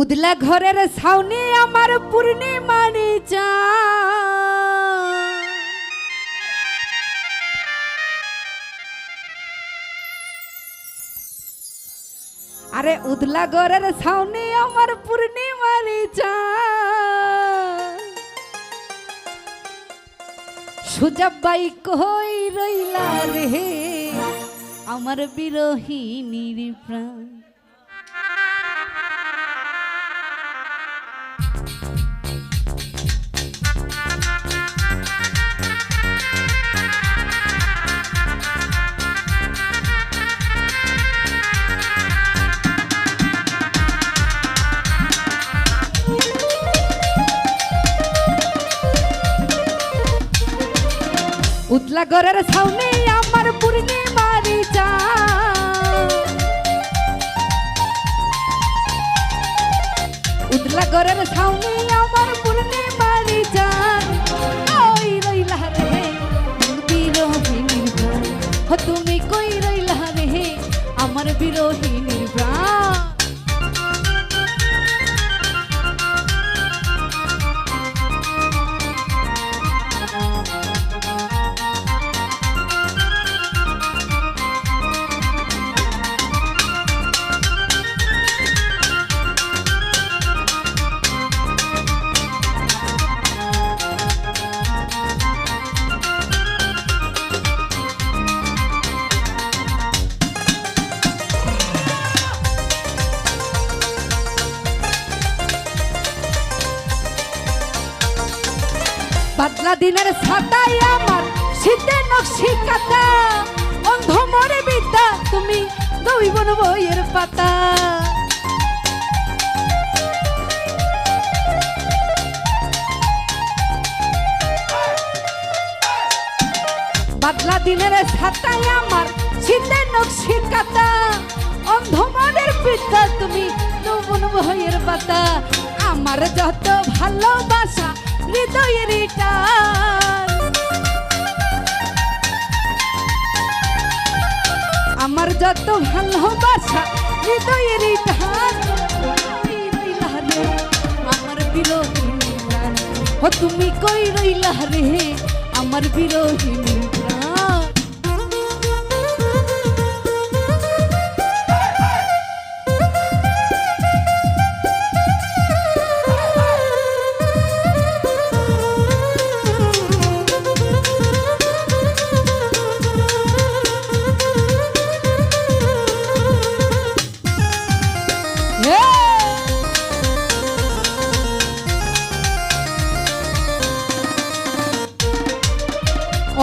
উদলা ঘরের ছাউনি আমার পূর্ণিমানি চা। আরে উদলা ঘরের ছাউনি আমার পূর্ণিমানি চা। সুজাবাই কই রইলা রে আমার বিরোহিনীর প্রাণ। উতলা ঘরের ছাউনি আমার পূর্ণিমারি চা উতলা ঘরের ছাউনি আমার পূর্ণিমারি চা ওই রইলা রে? ও তুমি কই রইলা রে? আমার বিরোহিনীর বাদলা দিনের ছাতাই আমার শীতে নকশি কাটা অন্ধ মরে বিদ্যা, তুমি দৈবন বইয়ের পাতা। বাদলা দিনের ছাতাই আমার শীতে নকশি কাটা অন্ধ মনের বিদ্যা, তুমি দৈবন বইয়ের পাতা। আমার যত ভালোবাসা আমার যত ভালোবাসা হৃদয়ের আমার বিরোহিনী ও তুমি কই রইলা রে আমার বিরোহিনী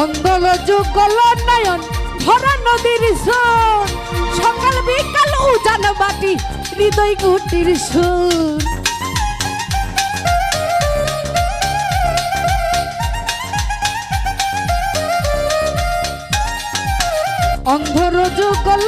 মন্দল যুগল নয়ন, ভরা নদীর সুর। সকাল বিকাল উজান বাটি হৃদয় গুটির সুর। অন্ধর যুগল